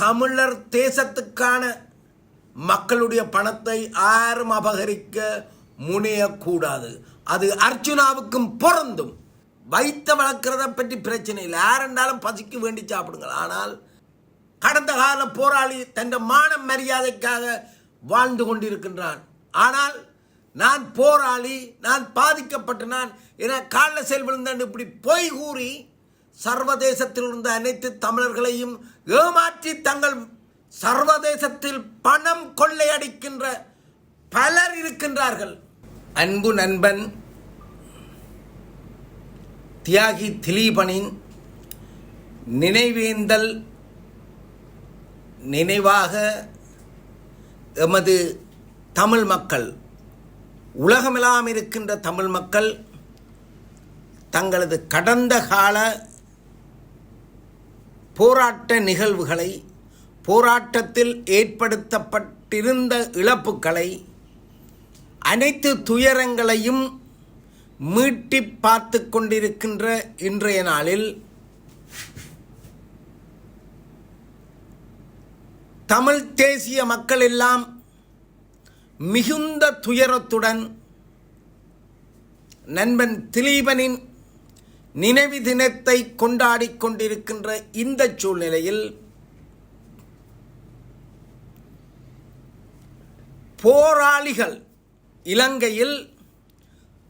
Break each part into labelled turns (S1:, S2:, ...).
S1: தமிழர் தேசத்துக்கான மக்களுடைய பணத்தை யாரும் அபகரிக்க முனையக்கூடாது. அது அர்ச்சுனாவுக்கும் பொருந்தும். வைத்த வளர்க்கிறத பற்றி பிரச்சனை இல்லை. யாரென்றாலும் பசிக்கு வேண்டி சாப்பிடுங்கள். ஆனால் கடந்த கால போராளி தன் மான மரியாதைக்காக வாழ்ந்து கொண்டிருக்கின்றான். ஆனால் நான் போராளி நான் பாதிக்கப்பட்டு நான் என காலில் செல் விழுந்தான் இப்படி பொய் கூறி சர்வதேசத்தில் இருந்த அனைத்து தமிழர்களையும் ஏமாற்றி தங்கள் சர்வதேசத்தில் பணம் கொள்ளையடிக்கின்ற பலர் இருக்கின்றார்கள். அன்பு நண்பன் தியாகி திலீபனின் நினைவேந்தல் நினைவாக எமது தமிழ் மக்கள் உலகமெல்லாம் இருக்கின்ற தமிழ் மக்கள் தங்களது கடந்த கால போராட்ட நிகழ்வுகளை போராட்டத்தில் ஏற்படுத்தப்பட்டிருந்த இழப்புக்களை அனைத்து துயரங்களையும் மீட்டி பார்த்து கொண்டிருக்கின்ற இன்றைய நாளில் தமிழ் தேசிய மக்கள் எல்லாம் மிகுந்த துயரத்துடன் நண்பன் திலீபனின் நினைவு தினத்தை கொண்டாடி கொண்டிருக்கின்ற இந்த சூழ்நிலையில் போராளிகள் இலங்கையில்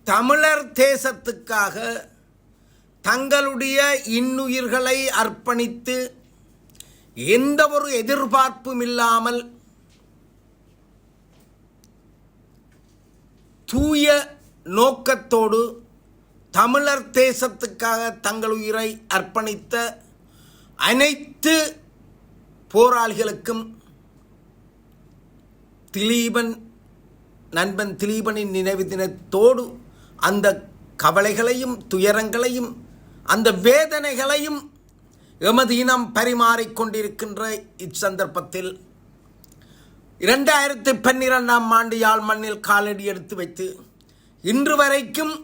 S1: தமிழர் தேசத்துக்காக தங்களுடைய இன்னுயிர்களை அர்ப்பணித்து எந்த ஒரு எதிர்பார்ப்பும் இல்லாமல் தூய நோக்கத்தோடு தமிழர் தேசத்துக்காக தங்கள் உயிரை அர்ப்பணித்த அனைத்து போராளிகளுக்கும் திலீபன் நண்பன் திலீபனின் நினைவு தினத்தோடு அந்த கவலைகளையும் துயரங்களையும் அந்த வேதனைகளையும் எமது இனம் பரிமாறிக்கொண்டிருக்கின்ற இச்சந்தர்ப்பத்தில் இரண்டாயிரத்தி பன்னிரெண்டாம் ஆண்டு யாழ் மண்ணில் காலடி எடுத்து வைத்து இன்று வரைக்கும்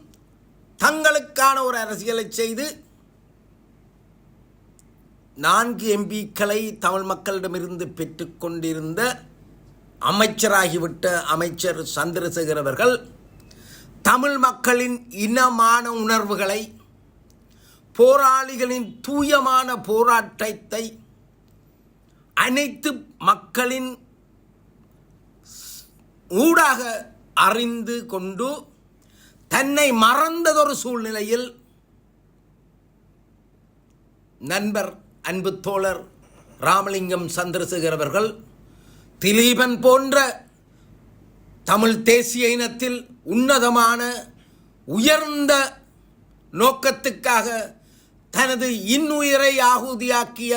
S1: தங்களுக்கான ஒரு அரசியலை செய்து நான்கு எம்பிக்களை தமிழ் மக்களிடமிருந்து பெற்றுக்கொண்டிருந்த அமைச்சராகிவிட்ட அமைச்சர் சந்திரசேகர் அவர்கள் தமிழ் மக்களின் இனமான உணர்வுகளை போராளிகளின் தூயமான போராட்டத்தை அனைத்து மக்களின் ஊடாக அறிந்து கொண்டு தன்னை மறந்ததொரு சூழ்நிலையில் நண்பர் அன்பு தோழர் ராமலிங்கம் சந்திரசேகர் அவர்கள் திலீபன் போன்ற தமிழ் தேசிய இனத்தில் உன்னதமான உயர்ந்த நோக்கத்துக்காக தனது இன்னுயிரை ஆகுதியாக்கிய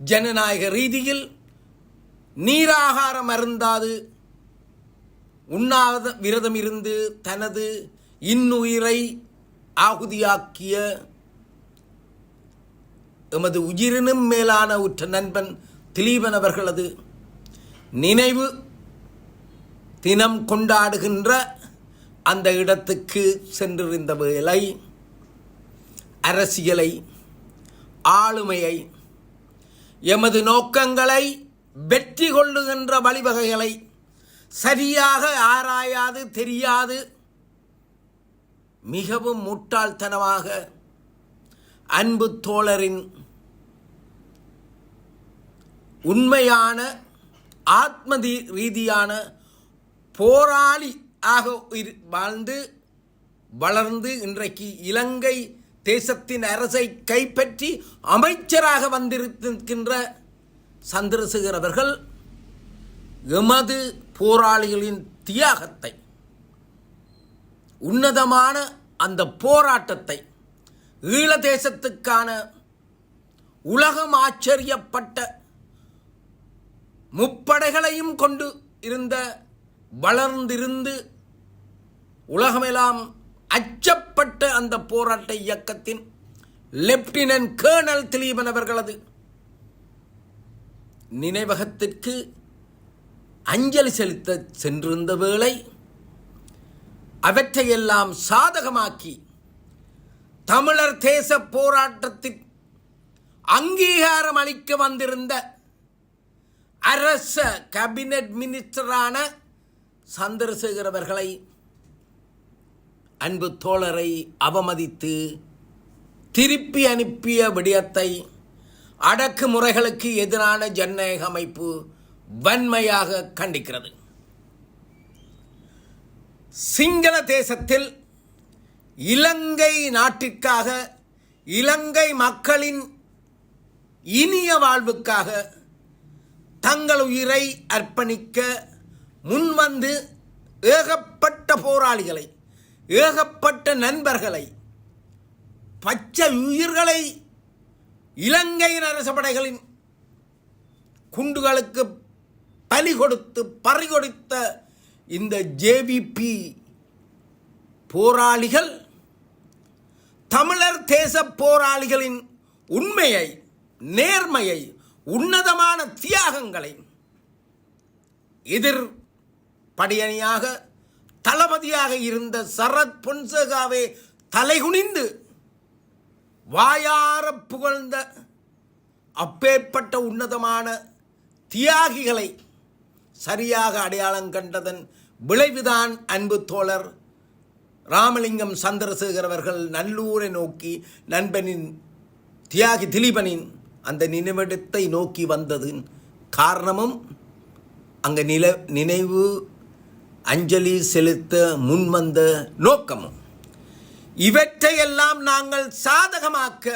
S1: ஜனநாயக ரீதியில் நீராகாரம் அருந்தாது உண்ணாத விரதம் இருந்து தனது இன்னுயிரை ஆகுதியாக்கிய எமது உயிரினும் மேலான உற்ற நண்பன் திலீபன் அவர்களது நினைவு தினம் கொண்டாடுகின்ற அந்த இடத்துக்கு சென்றிருந்த வேளை அரசியலை ஆளுமையை எமது நோக்கங்களை வெற்றி கொள்ளுகின்ற வழிவகைகளை சரியாக ஆராயாது தெரியாது. மிகவும் முட்டாள்தனமாக அன்பு தோழரின் உண்மையான ஆத்ம ரீதியான போராளி ஆக இரு- வாழ்ந்து வளர்ந்து இன்றைக்கு இலங்கை தேசத்தின் அரசை கைப்பற்றி அமைச்சராக வந்திருக்கின்ற சந்திரசேகர் அவர்கள் எமது போராளிகளின் தியாகத்தை உன்னதமான அந்த போராட்டத்தை ஈழ தேசத்துக்கான உலகம் ஆச்சரியப்பட்ட முப்படைகளையும் கொண்டு இருந்த வளர்ந்திருந்து உலகமெல்லாம் அச்சப்பட்ட அந்த போராட்ட இயக்கத்தின் லெப்டினன்ட் கேர்னல் திலீபன் அவர்களது நினைவகத்திற்கு அஞ்சலி செலுத்த சென்றிருந்த வேளை அவற்றையெல்லாம் சாதகமாக்கி தமிழர் தேச போராட்டத்தின் அங்கீகாரம் அளிக்க வந்திருந்த அரச கேபினட் மினிஸ்டரான சந்திரசேகர் அவர்களை அன்பு தோழரை அவமதித்து திருப்பி அனுப்பிய விடயத்தை அடக்குமுறைகளுக்கு எதிரான ஜனநாயக அமைப்பு வன்மையாக கண்டிக்கிறது. சிங்கள தேசத்தில் இலங்கை நாட்டிற்காக இலங்கை மக்களின் இனிய வாழ்வுக்காக தங்கள் உயிரை அர்ப்பணிக்க முன்வந்து ஏகப்பட்ட போராளிகளை ஏகப்பட்ட நண்பர்களை பச்சை உயிர்களை இலங்கையின் அரச படைகளின் குண்டுகளுக்கு பலி கொடுத்து பறிகொடுத்த இந்த ஜேவிபி போராளிகள் தமிழர் தேச போராளிகளின் உண்மையை நேர்மையை உன்னதமான தியாகங்களை எதிர் படியணியாக தளபதியாக இருந்த சரத் பொன்சேகாவே தலைகுனிந்து வாயார புகழ்ந்த அப்பேற்பட்ட உன்னதமான தியாகிகளை சரியாக அடையாளம் கண்டதன் விளைவுதான் அன்பு தோழர். ராமலிங்கம் சந்திரசேகர் அவர்கள் நல்லூரை நோக்கி நண்பனின் தியாகி திலீபனின் அந்த நினைவிடத்தை நோக்கி வந்ததின் காரணமும் அங்கே நில நினைவு அஞ்சலி செலுத்த முன்வந்த நோக்கமும். இவற்றையெல்லாம் நாங்கள் சாதகமாக்க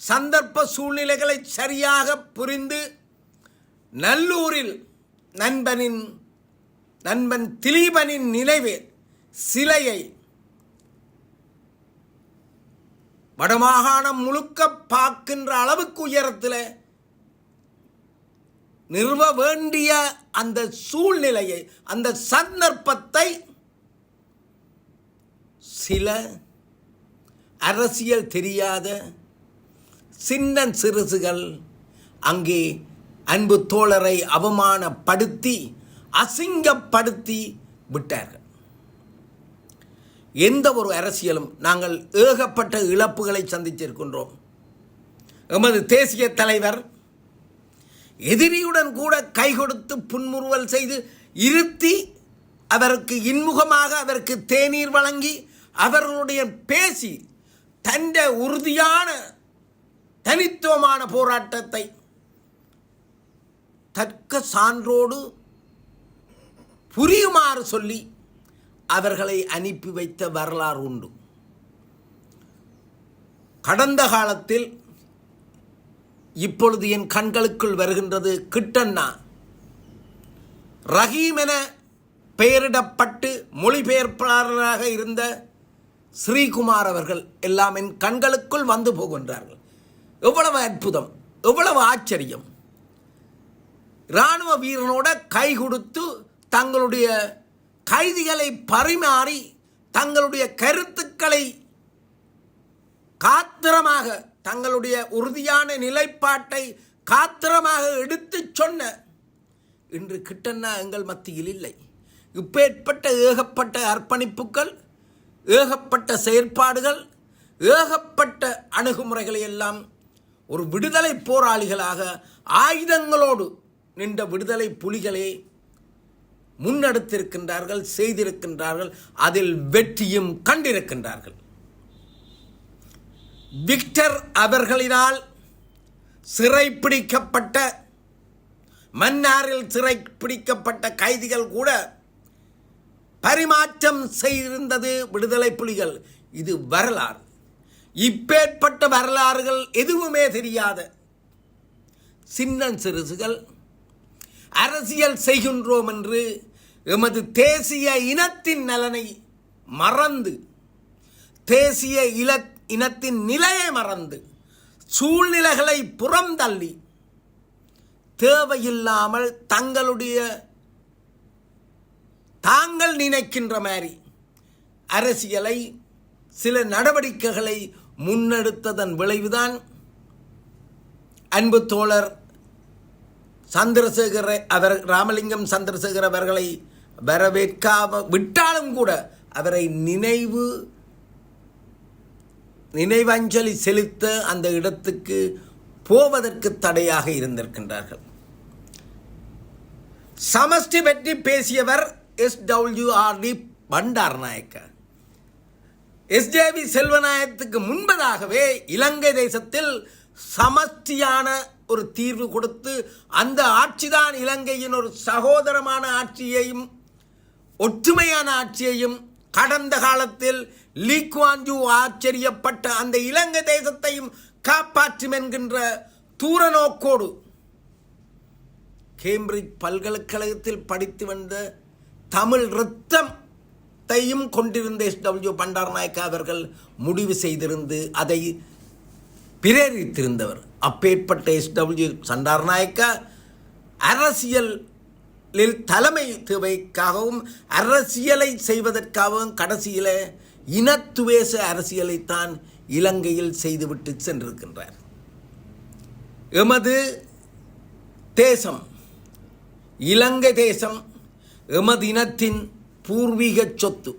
S1: சந்தர்ப்ப சூழ்நிலைகளை சரியாக புரிந்து நல்லூரில் நண்பனின் நண்பன் திலீபனின் நினைவு சிலையை வடமாகாணம் முழுக்க பார்க்கின்ற அளவுக்கு உயரத்தில் நிறுவ வேண்டிய அந்த சூழ்நிலையை அந்த சந்தர்ப்பத்தை சில அரசியல் தெரியாத சின்ன சிறுசுகள் அங்கே அன்பு தோழரை அவமானப்படுத்தி அசிங்கப்படுத்தி விட்டார்கள். எந்த ஒரு அரசியலும் நாங்கள் ஏகப்பட்ட இழப்புகளை சந்திச்சிருக்கின்றோம் எமது தேசிய தலைவர் எதிரியுடன் கூட கை கொடுத்து புன்முறுவல் செய்து இருத்தி அவருக்கு இன்முகமாக அவருக்கு தேநீர் வழங்கி அவர்களுடைய பேசி தந்த உறுதியான தனித்துவமான போராட்டத்தை தர்க்க சான்றோடு புரியுமாறு சொல்லி அவர்களை அனுப்பி வைத்த வரலாறு உண்டு. கடந்த காலத்தில் இப்பொழுது என் கண்களுக்குள் வருகின்றது கிட்டண்ணா. ரஹீம் என பெயரிடப்பட்டு மொழிபெயர்ப்பாளராக இருந்த ஸ்ரீகுமார் அவர்கள் எல்லாம் என் கண்களுக்குள் வந்து போகின்றார்கள். எவ்வளவு அற்புதம் எவ்வளவு ஆச்சரியம். இராணுவ வீரனோட கை கொடுத்து தங்களுடைய கைதிகளை பரிமாறி தங்களுடைய கருத்துக்களை காத்திரமாக தங்களுடைய உறுதியான நிலைப்பாட்டை காத்திரமாக எடுத்துச் சொன்ன இன்று கிட்டன்னா எங்கள் மத்தியில் இல்லை. இப்பேற்பட்ட ஏகப்பட்ட அர்ப்பணிப்புகள் ஏகப்பட்ட செயற்பாடுகள் ஏகப்பட்ட அணுகுமுறைகளை எல்லாம் ஒரு விடுதலை போராளிகளாக ஆயுதங்களோடு நின்ற விடுதலை புலிகளே முன்னெடுத்திருக்கின்றார்கள் செய்திருக்கின்றார்கள் அதில் வெற்றியும் கண்டிருக்கின்றார்கள். விக்டர் அவர்களினால் சிறைப்பிடிக்கப்பட்ட மன்னாரில் சிறைப்பிடிக்கப்பட்ட கைதிகள் கூட பரிமாற்றம் செய்திருந்தது விடுதலை புலிகள். இது வரலாறு. இப்பேற்பட்ட வரலாறுகள் எதுவுமே தெரியாத சின்ன சிறுசுகள் அரசியல் செய்கின்றோம் என்று எமது தேசிய இனத்தின் நலனை மறந்து தேசிய இல இனத்தின் நிலையை மறந்து சூழ்நிலைகளை புறம் தள்ளி தேவையில்லாமல் தங்களுடைய தாங்கள் நினைக்கின்ற மாதிரி அரசியலை சில நடவடிக்கைகளை முன்னெடுத்ததன் விளைவுதான் அன்பு தோழர் சந்திரசேகர அவர் ராமலிங்கம் சந்திரசேகர் அவர்களை வரவேற்காம விட்டாலும் கூட அவரை நினைவு நினைவஞ்சலி செலுத்த அந்த இடத்துக்கு போவதற்கு தடையாக இருந்திருக்கின்றார்கள். சமஷ்டி பற்றி பேசியவர் எஸ் டபிள்யூஆர்டி பண்டார் நாயக்க எஸ்ஜேவி செல்வநாயகத்துக்கு முன்பதாகவே இலங்கை தேசத்தில் சமஷ்டியான ஒரு தீர்வு கொடுத்து அந்த ஆட்சிதான் இலங்கையின் ஒரு சகோதரமான ஆட்சியையும் ஒற்றுமையான ஆட்சியையும் கடந்த காலத்தில் லீக்வான்ஜூ ஆச்சரியப்பட்ட அந்த இலங்கை தேசத்தையும் காப்பாற்றும் என்கின்ற தூர நோக்கோடு கேம்பிரிட்ஜ் பல்கலைக்கழகத்தில் படித்து வந்த தமிழ் ரத்தத்தையும் கொண்டிருந்த எஸ் டபிள்யூ பண்டாரநாயக்கா அவர்கள் முடிவு செய்திருந்து அதை பிரேரித்திருந்தவர். அப்பேற்பட்ட எஸ்டபிள்யூ சண்டார்நாயக்கா அரசியலில் தலைமை தேவைக்காகவும் அரசியலை செய்வதற்காகவும் கடைசியில் இனத்துவேச அரசியலைத்தான் இலங்கையில் செய்துவிட்டு சென்றிருக்கின்றார். எமது தேசம் இலங்கை தேசம் எமது இனத்தின் பூர்வீக சொத்து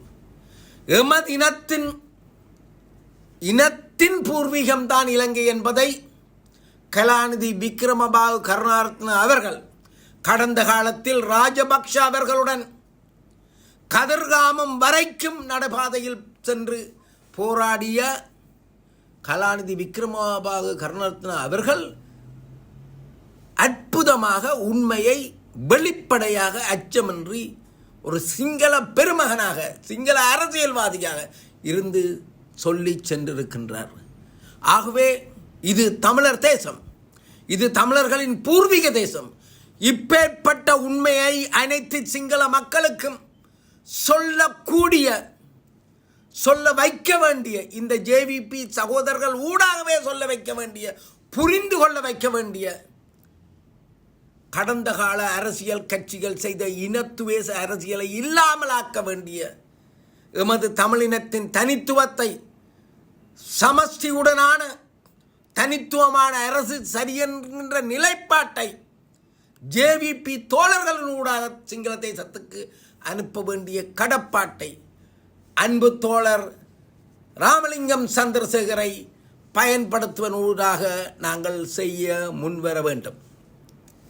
S1: எமது இனத்தின் இனத்தின் பூர்வீகம்தான் இலங்கை என்பதை கலாநிதி விக்ரமபாகு கருணாரத்ன அவர்கள் கடந்த காலத்தில் ராஜபக்ஷ அவர்களுடன் கதிர்காமம் வரைக்கும் நடைபாதையில் சென்று போராடிய கலாநிதி விக்ரமபாகு கருணாரத்ன அவர்கள் அற்புதமாக உண்மையை வெளிப்படையாக அச்சமின்றி ஒரு சிங்கள பெருமகனாக சிங்கள அரசியல்வாதியாக இருந்து சொல்லி சென்றிருக்கின்றார். ஆகவே இது தமிழர் தேசம். இது தமிழர்களின் பூர்வீக தேசம். இப்பேற்பட்ட உண்மையை அனைத்து சிங்கள மக்களுக்கும் சொல்லக்கூடிய சொல்ல வைக்க வேண்டிய இந்த ஜேவிபி சகோதரர்கள் ஊடாகவே சொல்ல வைக்க வேண்டிய புரிந்து கொள்ள வைக்க வேண்டிய கடந்த கால அரசியல் கட்சிகள் செய்த இனத்துவேச அரசியலை இல்லாமலாக்க வேண்டிய எமது தமிழினத்தின் தனித்துவத்தை சமஷ்டியுடனான தனித்துவமான அரசு சரியென்கின்ற நிலைப்பாட்டை ஜேவிபி தோழர்களின் ஊடாக சிங்கள தேசத்துக்கு அனுப்ப வேண்டிய கடப்பாட்டை அன்பு தோழர் ராமலிங்கம் சந்திரசேகரை பயன்படுத்துவனூடாக நாங்கள் செய்ய முன்வர வேண்டும்.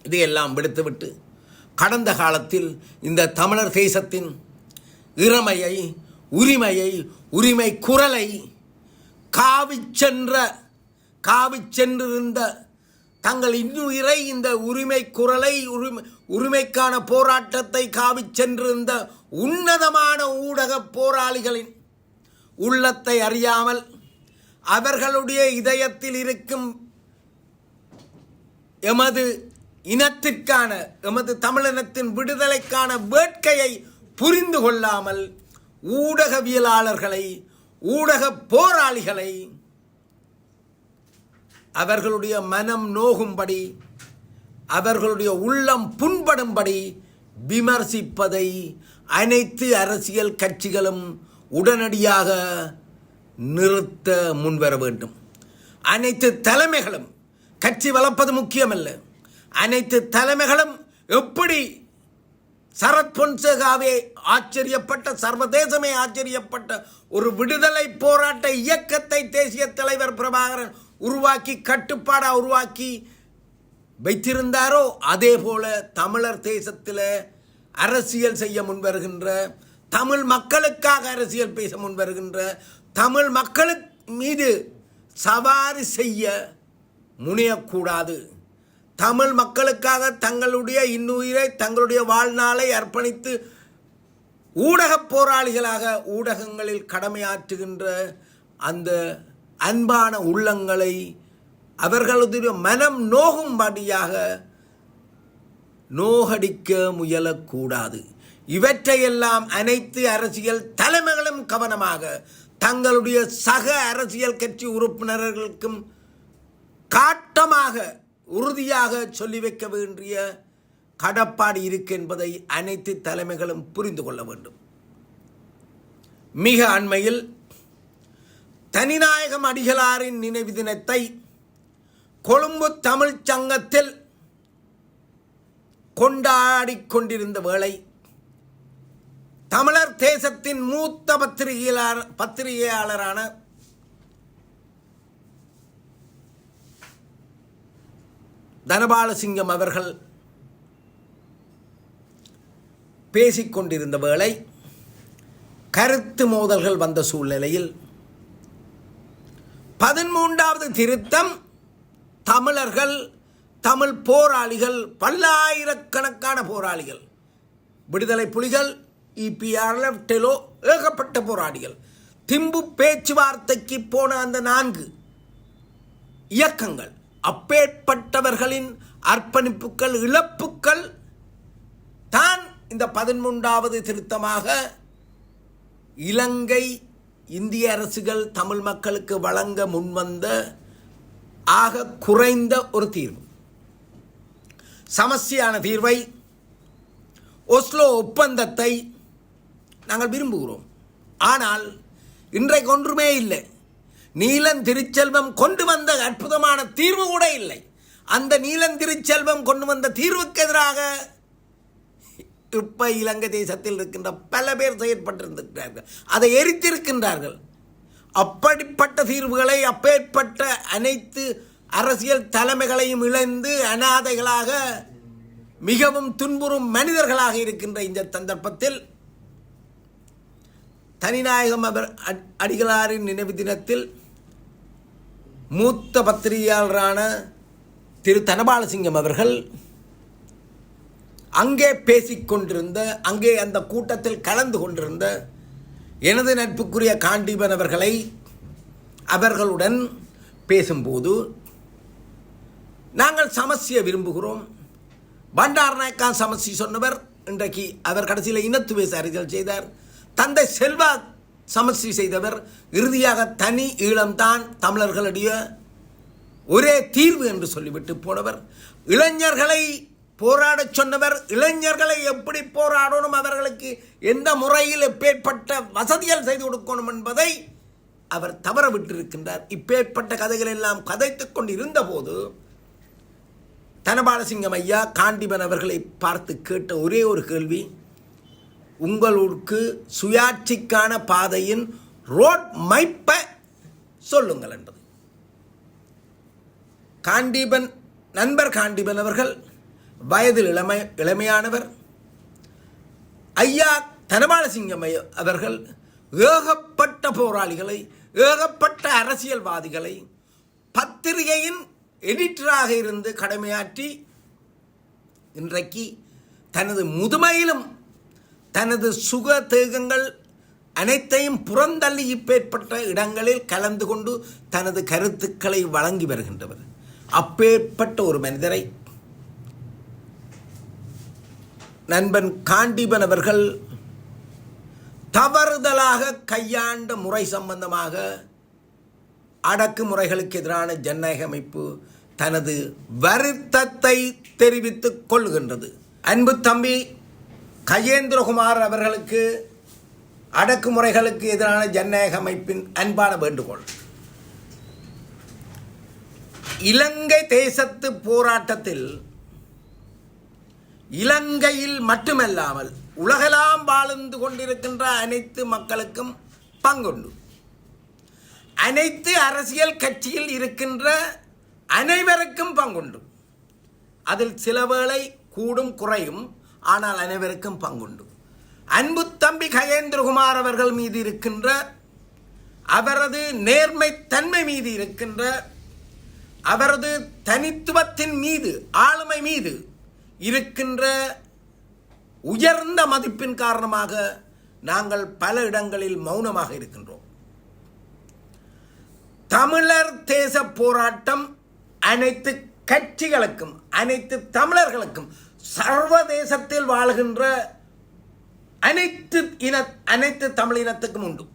S1: இதையெல்லாம் விடுத்துவிட்டு கடந்த காலத்தில் இந்த தமிழர் தேசத்தின் இறமையை உரிமையை உரிமை குரலை காவிச் காவி காவிச் சென்றிருந்த தங்கள் இன்னுயிரை இந்த உரிமை குரலை உரிமை உரிமைக்கான போராட்டத்தை காவிச் சென்றிருந்த உன்னதமான ஊடக போராளிகளின் உள்ளத்தை அறியாமல் அவர்களுடைய இதயத்தில் இருக்கும் எமது இனத்திற்கான எமது தமிழினத்தின் விடுதலைக்கான வேட்கையை புரிந்து கொள்ளாமல் ஊடகவியலாளர்களை ஊடக போராளிகளை அவர்களுடைய மனம் நோகும்படி அவர்களுடைய உள்ளம் புண்படும்படி விமர்சிப்பதை அனைத்து அரசியல் கட்சிகளும் உடனடியாக நிறுத்த முன்வர வேண்டும். அனைத்து தலைமைகளும் கட்சி வளர்ப்பது முக்கியமல்ல. அனைத்து தலைமைகளும் எப்படி சரத் பொன்சேகாவே ஆச்சரியப்பட்ட சர்வதேசமே ஆச்சரியப்பட்ட ஒரு விடுதலை போராட்ட இயக்கத்தை தேசிய தலைவர் பிரபாகரன் உருவாக்கி கட்டுப்பாடாக உருவாக்கி வைத்திருந்தாரோ அதே போல தமிழர் தேசத்தில் அரசியல் செய்ய முன்வருகின்ற தமிழ் மக்களுக்காக அரசியல் பேச முன்வருகின்ற தமிழ் மக்களு மீது சவாரி செய்ய முனையக்கூடாது. தமிழ் மக்களுக்காக தங்களுடைய இன்னுயிரை தங்களுடைய வாழ்நாளை அர்ப்பணித்து ஊடகப் போராளிகளாக ஊடகங்களில் கடமையாற்றுகின்ற அந்த அன்பான உள்ளங்களை அவர்களுடைய மனம் நோகும்படியாக நோகடிக்க முயலக்கூடாது. இவற்றையெல்லாம் அனைத்து அரசியல் தலைமைகளும் கவனமாக தங்களுடைய சக அரசியல் கட்சி உறுப்பினர்களுக்கும் காட்டமாக உறுதியாக சொல்லி வைக்க வேண்டிய கடப்பாடு இருக்கு என்பதை அனைத்து தலைமைகளும் புரிந்து கொள்ள வேண்டும். மிக அண்மையில் தனிநாயகம் அடிகளாரின் நினைவு தினத்தை கொழும்பு தமிழ்ச் சங்கத்தில் கொண்டாடிக் கொண்டிருந்த வேளை தமிழர் தேசத்தின் மூத்த பத்திரிகையாளர் பத்திரிகையாளரான தனபாலசிங்கம் அவர்கள் பேசிக்கொண்டிருந்த வேளை கருத்து மோதல்கள் வந்த சூழ்நிலையில் பதிமூன்றாவது திருத்தம் தமிழர்கள் தமிழ் போராளிகள் பல்லாயிரக்கணக்கான போராளிகள். விடுதலை புலிகள் இபிஆர்எஃப் டெலோ ஏகப்பட்ட போராளிகள். திம்பு பேச்சுவார்த்தைக்கு போன அந்த நான்கு இயக்கங்கள் அப்பேற்பட்டவர்களின் அர்ப்பணிப்புகள் இழப்புக்கள் தான் இந்த பதிமூன்றாவது திருத்தமாக இலங்கை இந்திய அரசுகள் தமிழ் மக்களுக்கு வழங்க முன்வந்த ஆக குறைந்த ஒரு தீர்வு. சமஸ்தியான தீர்வை ஒஸ்லோ ஒப்பந்தத்தை நாங்கள் விரும்புகிறோம். ஆனால் இன்றைக்கு ஒன்றுமே இல்லை. நீலன் திருச்செல்வம் கொண்டு வந்த அற்புதமான தீர்வு கூட இல்லை. அந்த நீலன் திருச்செல்வம் கொண்டு வந்த தீர்வுக்கு எதிராக இப்போ இலங்கை தேசத்தில் இருக்கின்ற பல பேர் செயற்பட்டிருந்திருக்கிறார்கள். அதை எரித்திருக்கின்றார்கள். அப்படிப்பட்ட தீர்வுகளை அப்பேற்பட்ட அனைத்து அரசியல் தலைமைகளையும் இழந்து அனாதைகளாக மிகவும் துன்புறும் மனிதர்களாக இருக்கின்ற இந்த சந்தர்ப்பத்தில் தனிநாயகம் அவர் அடிகளாரின் நினைவு தினத்தில் மூத்த பத்திரிகையாளரான திரு தனபாலசிங்கம் அவர்கள் அங்கே பேசிக்கொண்டிருந்த அங்கே அந்த கூட்டத்தில் கலந்து கொண்டிருந்த எனது நட்புக்குரிய காண்டீபன் அவர்களை அவர்களுடன் பேசும்போது நாங்கள் சமஸ்தியை விரும்புகிறோம். பண்டார் நாயக்கா சமஸ்தி சொன்னவர். இன்றைக்கு அவர் கடைசியில் இனத்துவேச அறிதல் செய்தார். தந்தை செல்வா சமஸ்தி செய்தவர். இறுதியாக தனி ஈழம்தான் தமிழர்களுடைய ஒரே தீர்வு என்று சொல்லிவிட்டு போனவர். இளைஞர்களை போராடச் சொன்னவர் இளைஞர்களை எப்படி போராடணும் அவர்களுக்கு எந்த முறையில் எப்பேற்பட்ட வசதிகள் செய்து கொடுக்கணும் என்பதை அவர் தவற விட்டிருக்கின்றார். இப்பேற்பட்ட கதைகள் எல்லாம் கதைத்துக் கொண்டு இருந்தபோது தனபாலசிங்கம் ஐயா காண்டிபன் அவர்களை பார்த்து கேட்ட ஒரே ஒரு கேள்வி உங்களுக்கு சுயாட்சிக்கான பாதையின் ரோட் மைப்பை சொல்லுங்கள் என்பது. காண்டிபன் நண்பர் காண்டிபன் அவர்கள் வயதில் இளமை இளமையானவர். ஐயா தனபாலசிங்கம் அவர்கள் ஏகப்பட்ட போராளிகளை ஏகப்பட்ட அரசியல்வாதிகளை பத்திரிகையின் எடிட்டராக இருந்து கடமையாற்றி இன்றைக்கு தனது முதுமையிலும் தனது சுக தேகங்கள் அனைத்தையும் புறந்தள்ளி இப்பேற்பட்ட இடங்களில் கலந்து கொண்டு தனது கருத்துக்களை வழங்கி வருகின்றவர். அப்பேற்பட்ட ஒரு மனிதரை நண்பன் காண்டிபன் அவர்கள் தவறுதலாக கையாண்ட முறை சம்பந்தமாக அடக்குமுறைகளுக்கு எதிரான ஜனநாயக அமைப்பு தனது வருத்தத்தை தெரிவித்துக் கொள்கின்றது. அன்பு தம்பி கஜேந்திரகுமார் அவர்களுக்கு அடக்குமுறைகளுக்கு எதிரான ஜனநாயக அமைப்பின் அன்பான வேண்டுகோள். இலங்கை தேசத்து போராட்டத்தில் இலங்கையில் மட்டுமல்லாமல் உலகெல்லாம் வாழ்ந்து கொண்டிருக்கின்ற அனைத்து மக்களுக்கும் பங்குண்டு. அனைத்து அரசியல் கட்சியில் இருக்கின்ற அனைவருக்கும் பங்குண்டு. அதில் சில வேளை கூடும் குறையும் ஆனால் அனைவருக்கும் பங்குண்டு. அன்பு தம்பி கஜேந்திரகுமார் அவர்கள் மீது இருக்கின்ற அவரது நேர்மை தன்மை மீது இருக்கின்ற அவரது தனித்துவத்தின் மீது ஆளுமை மீது இருக்கின்ற உயர்ந்த மதிப்பின் காரணமாக நாங்கள் பல இடங்களில் மௌனமாக இருக்கின்றோம். தமிழர் தேச போராட்டம் அனைத்து கட்சிகளுக்கும் அனைத்து தமிழர்களுக்கும் சர்வதேசத்தில் வாழ்கின்ற அனைத்து இன அனைத்து தமிழ் இனத்துக்கும் உண்டு.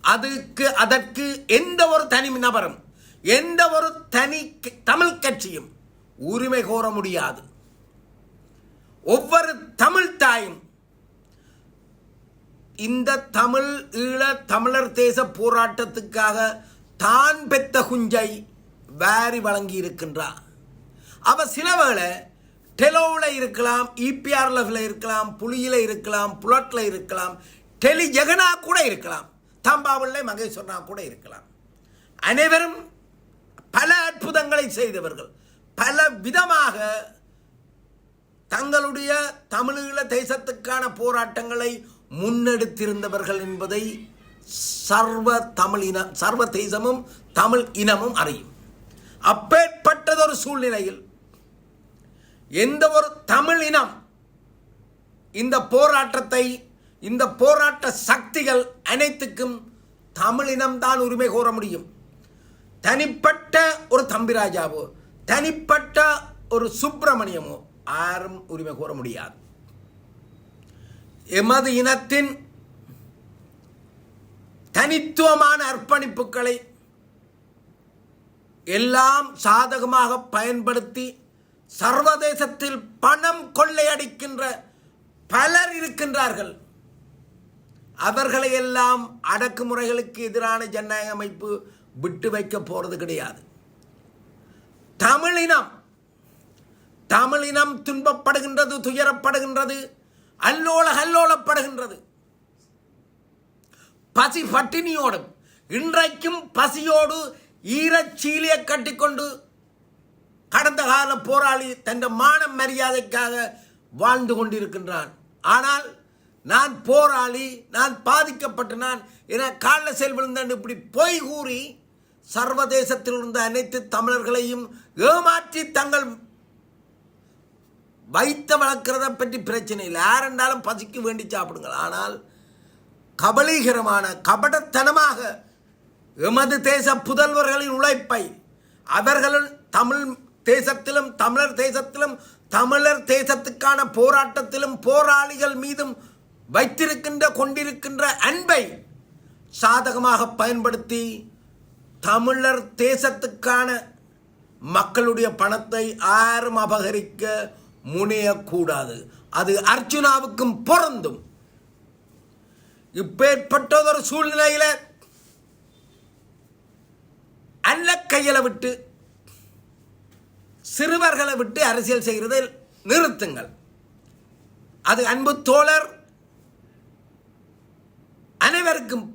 S1: அதுக்கு அதற்கு எந்த ஒரு தனி நபரும் எந்த ஒரு தனி தமிழ் கட்சியும் உரிமை கோர முடியாது. ஒவ்வொரு தமிழ் தாயும் இந்த தமிழ் ஈழ தமிழர் தேச போராட்டத்துக்காக தான் பெத்த குஞ்சை வாரி வழங்கி இருக்கின்றார். அவ சில வேளை டெலோவில் இருக்கலாம் இபிஆர் லெவலில் இருக்கலாம் புலியில் இருக்கலாம் புலட்டில் இருக்கலாம் டெலி ஜெகனா கூட இருக்கலாம் தாம்பாவில் மகேஸ்வரனா கூட இருக்கலாம். அனைவரும் பல அற்புதங்களை செய்தவர்கள். பல விதமாக தங்களுடைய தமிழீழ தேசத்துக்கான போராட்டங்களை முன்னெடுத்திருந்தவர்கள் என்பதை சர்வ தமிழ் இன சர்வ தேசமும் தமிழ் இனமும் அறியும். அப்பேற்பட்டதொரு சூழ்நிலையில் எந்த ஒரு தமிழ் இனம் இந்த போராட்டத்தை இந்த போராட்ட சக்திகள் அனைத்துக்கும் தமிழினம்தான் உரிமை கோர முடியும். தனிப்பட்ட ஒரு தம்பிராஜாவோ தனிப்பட்ட ஒரு சுப்பிரமணியமோ யாரும் உரிமை கூற முடியாது. எமது இனத்தின் தனித்துவமான அர்ப்பணிப்புகளை எல்லாம் சாதகமாக பயன்படுத்தி சர்வதேசத்தில் பணம் கொள்ளையடிக்கின்ற பலர் இருக்கின்றார்கள். அவர்களை எல்லாம் அடக்குமுறைகளுக்கு எதிரான ஜனநாயக அமைப்பு விட்டு வைக்க போறது கிடையாது. தமிழினம். தமிழினம் துன்பப்படுகின்றது துயரப்படுகின்றது அல்லோல அல்லோலப்படுகின்றது. பசி பட்டினியோடும் இன்றைக்கும் பசியோடு ஈரச்சீலியை கட்டிக்கொண்டு கடந்த கால போராளி தன் மான மரியாதைக்காக வாழ்ந்து கொண்டிருக்கின்றான். ஆனால் நான் போராளி நான் பாதிக்கப்பட்டு நான் என காலில் செல் விழுந்தேன் இப்படி பொய் கூறி சர்வதேசத்தில் இருந்த அனைத்து தமிழர்களையும் ஏமாற்றி தங்கள் வைத்த வளர்க்கிறத பற்றி பிரச்சனை இல்லை. யாரென்றாலும் பசிக்கு வேண்டி சாப்பிடுங்கள். ஆனால் கபலீகரமான கபடத்தனமாக எமது தேச புதல்வர்களின் உழைப்பை அவர்களும் தமிழ் தேசத்திலும் தமிழர் தேசத்திலும் தமிழர் தேசத்துக்கான போராட்டத்திலும் போராளிகள் மீதும் வைத்திருக்கின்ற கொண்டிருக்கின்ற அன்பை சாதகமாக பயன்படுத்தி தமிழர் தேசத்துக்கான மக்களுடைய பணத்தை யாரும் அபகரிக்க முனையக்கூடாது. அது அர்ஜுனாவுக்கும் பொருந்தும். இப்பேற்பட்டதொரு சூழ்நிலையில அல்ல கையில விட்டு சிறுவர்களை விட்டு அரசியல் செய்கிறதை நிறுத்துங்கள். அது அன்பு தோழர் அனைவருக்கும்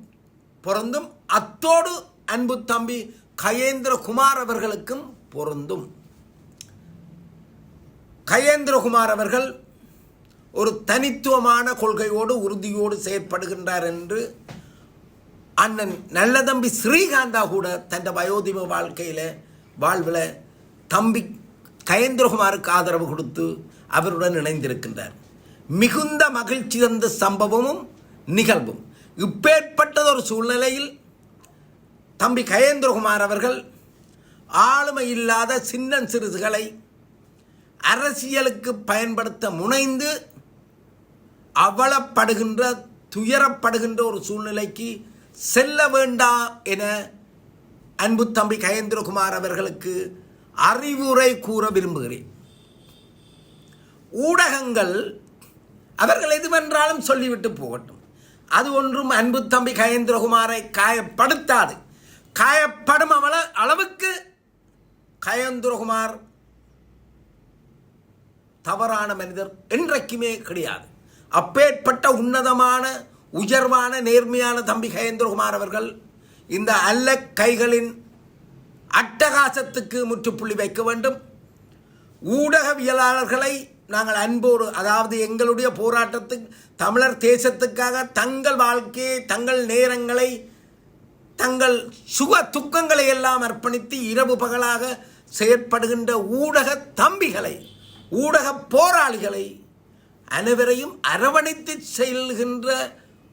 S1: பொருந்தும். அத்தோடு அன்பு தம்பி கயேந்திரகுமார் அவர்களுக்கும் பொருந்தும். கயேந்திரகுமார் அவர்கள் ஒரு தனித்துவமான கொள்கையோடு உறுதியோடு செயற்படுகின்றார் என்று அண்ணன் நல்ல தம்பி ஸ்ரீகாந்தா கூட தன் வயோதிப வாழ்க்கையில் வாழ்வில் தம்பி கயேந்திரகுமாருக்கு ஆதரவு கொடுத்து அவருடன் இணைந்திருக்கின்றார். மிகுந்த மகிழ்ச்சி தந்த சம்பவமும் நிகழ்வும். இப்பேற்பட்டதொரு சூழ்நிலையில் தம்பி கயேந்திரகுமார் அவர்கள் ஆளுமை இல்லாத சின்னன் சிறுசுகளை அரசியலுக்கு பயன்படுத்த முனைந்து அவலப்படுகின்ற துயரப்படுகின்ற ஒரு சூழ்நிலைக்கு செல்ல வேண்டாம் என அன்பு தம்பி கயேந்திரகுமார் அவர்களுக்கு அறிவுரை கூற விரும்புகிறேன். ஊடகங்கள் அவர்கள் எதுவென்றாலும் சொல்லிவிட்டு போகட்டும். அது ஒன்றும் அன்பு தம்பி கயேந்திரகுமாரை காயப்படுத்தாது. காயப்படும் அவள அளவுக்கு கயந்துரகுமார் தவறான மனிதர் என்றைக்குமே கிடையாது. அப்பேற்பட்ட உன்னதமான உயர்வான நேர்மையான தம்பி கயேந்திரகுமார் அவர்கள் இந்த அல்ல கைகளின் அட்டகாசத்துக்கு முற்றுப்புள்ளி வைக்க வேண்டும். ஊடகவியலாளர்களை நாங்கள் அன்போடு அதாவது எங்களுடைய போராட்டத்துக்கு தமிழர் தேசத்துக்காக தங்கள் வாழ்க்கையை தங்கள் நேரங்களை தங்கள் சுக துக்கங்களை எல்லாம் அர்ப்பணித்து இரவு பகலாக செயற்படுகின்ற ஊடக தம்பிகளை ஊடக போராளிகளை அனைவரையும் அரவணைத்து செல்கின்ற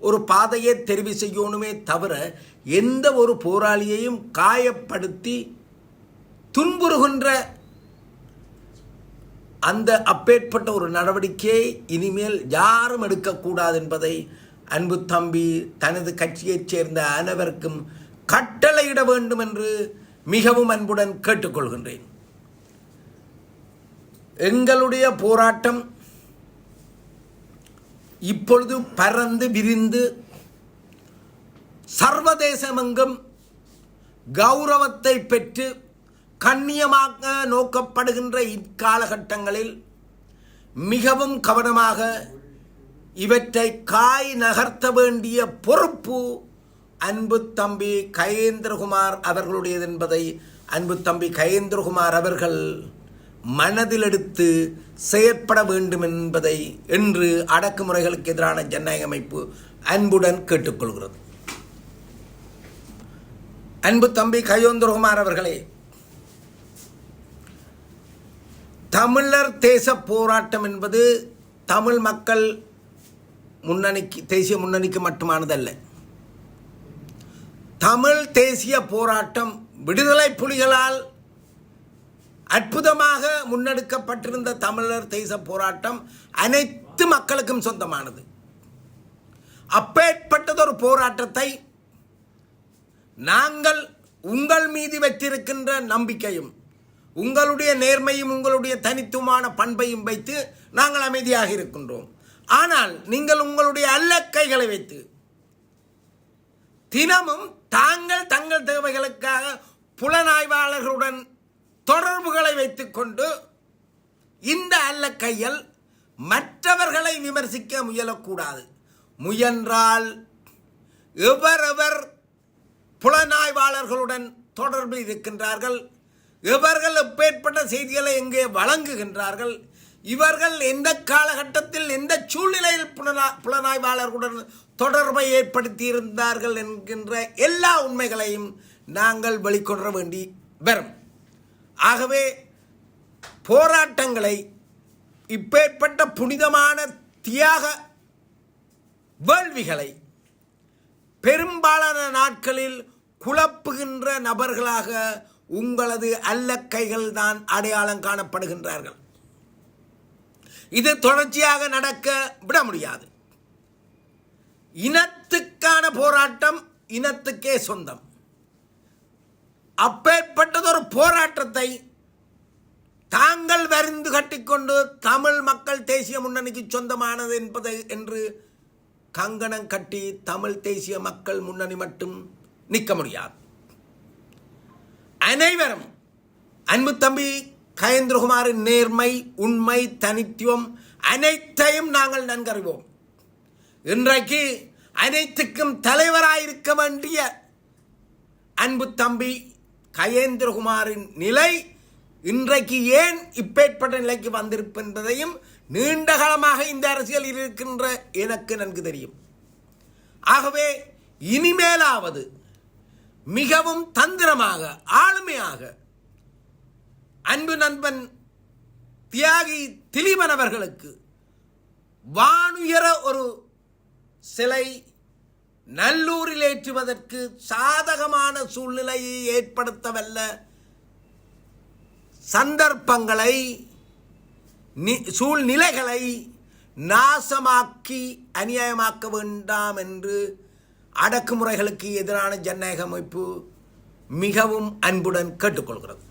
S1: ஒரு பாதையை தெரிவு செய்யணுமே தவிர எந்த ஒரு போராளியையும் காயப்படுத்தி துன்புறுகின்ற அந்த அப்பேற்பட்ட ஒரு நடவடிக்கையை இனிமேல் யாரும் எடுக்கக்கூடாது என்பதை அன்பு தம்பி தனது கட்சியைச் சேர்ந்த அனைவருக்கும் கட்டளையிட வேண்டும் என்று மிகவும் அன்புடன் கேட்டுக்கொள்கின்றேன். எங்களுடைய போராட்டம் இப்பொழுது பறந்து விரிந்து சர்வதேசமெங்கும் கௌரவத்தை பெற்று கண்ணியமாக நோக்கப்படுகின்ற இக்காலகட்டங்களில் மிகவும் கவனமாக இவற்றை காய் நகர்த்த வேண்டிய பொறுப்பு அன்பு தம்பி கயேந்திரகுமார் அவர்களுடையது என்பதை அன்பு தம்பி கயேந்திரகுமார் அவர்கள் மனதில் எடுத்து செயற்பட வேண்டும் என்பதை என்று அடக்குமுறைகளுக்கு எதிரான ஜனநாயக அமைப்பு அன்புடன் கேட்டுக்கொள்கிறது. அன்பு தம்பி கயோந்திரகுமார் அவர்களே தமிழர் தேச போராட்டம் என்பது தமிழ் மக்கள் முன்னணிக்கு தேசிய முன்னணிக்கு மட்டுமானதல்ல. தமிழ் தேசிய போராட்டம் விடுதலை புலிகளால் அற்புதமாக முன்னெடுக்கப்பட்டிருந்த தமிழர் தேச போராட்டம் அனைத்து மக்களுக்கும் சொந்தமானது. அப்பேற்பட்டதொரு போராட்டத்தை நாங்கள் உங்கள் மீது வைத்திருக்கின்ற நம்பிக்கையும் உங்களுடைய நேர்மையும் உங்களுடைய தனித்துவமான பண்பையும் வைத்து நாங்கள் அமைதியாக இருக்கின்றோம். ஆனால் நீங்கள் உங்களுடைய அல்லக்கைகளை வைத்து தினமும் தாங்கள் தங்கள் தேவைகளுக்காக புலனாய்வாளர்களுடன் தொடர்புகளை வைத்துக்கொண்டு இந்த அல்லக்கையில் மற்றவர்களை விமர்சிக்க முயலக்கூடாது. முயன்றால் எவரெவர் புலனாய்வாளர்களுடன் தொடர்பில் இருக்கின்றார்கள் இவர்கள் எப்பேற்பட்ட செய்திகளை எங்கே வழங்குகின்றார்கள் இவர்கள் எந்த காலகட்டத்தில் எந்த சூழ்நிலையில் புலனா புலனாய்வாளர்களுடன் தொடர்பை ஏற்படுத்தி இருந்தார்கள் என்கின்ற எல்லா உண்மைகளையும் நாங்கள் வெளிக்கொணர வேண்டி வரும். ஆகவே போராட்டங்களை இப்பேற்பட்ட புனிதமான தியாக வேள்விகளை பெரும்பாலான நாட்களில் குழப்புகின்ற நபர்களாக உங்களது அல்லக்கைகள் தான் அடையாளம் காணப்படுகின்றார்கள். இது தொடர்ச்சியாக நடக்க விட முடியாது. இனத்துக்கான போராட்டம் இனத்துக்கே சொந்தம். அப்பேற்பட்டதொரு போராட்டத்தை தாங்கள் வரிந்து கட்டிக்கொண்டு தமிழ் மக்கள் தேசிய முன்னணிக்கு சொந்தமானது என்பதை என்று கங்கணம் கட்டி தமிழ் தேசிய மக்கள் முன்னணி மட்டும் நிற்க முடியாது. அனைவரும் அன்பு தம்பி கயேந்திரகுமாரின் நேர்மை உண்மை தனித்துவம் அனைத்தையும் நாங்கள் நன்கறிவோம். இன்றைக்கு அனைத்துக்கும் தலைவராயிருக்க வேண்டிய அன்பு தம்பி கயேந்திரகுமாரின் நிலை இன்றைக்கு ஏன் இப்பேற்பட்ட நிலைக்கு வந்திருப்பதையும் நீண்டகாலமாக இந்த அரசியல் இருக்கின்ற எனக்கு நன்கு தெரியும். ஆகவே இனிமேலாவது மிகவும் தந்திரமாக ஆளுமையாக அன்பு நண்பன் தியாகி திலீபன் அவர்களுக்கு வானுயர ஒரு சிலை நல்லூரில் ஏற்றுவதற்கு சாதகமான சூழ்நிலையை ஏற்படுத்தவல்ல. சந்தர்ப்பங்களை நி- சூழ்நிலைகளை நாசமாக்கி அநியாயமாக்க வேண்டாம் என்று அடக்குமுறைகளுக்கு எதிரான ஜனநாயக அமைப்பு மிகவும் அன்புடன் கேட்டுக்கொள்கிறது.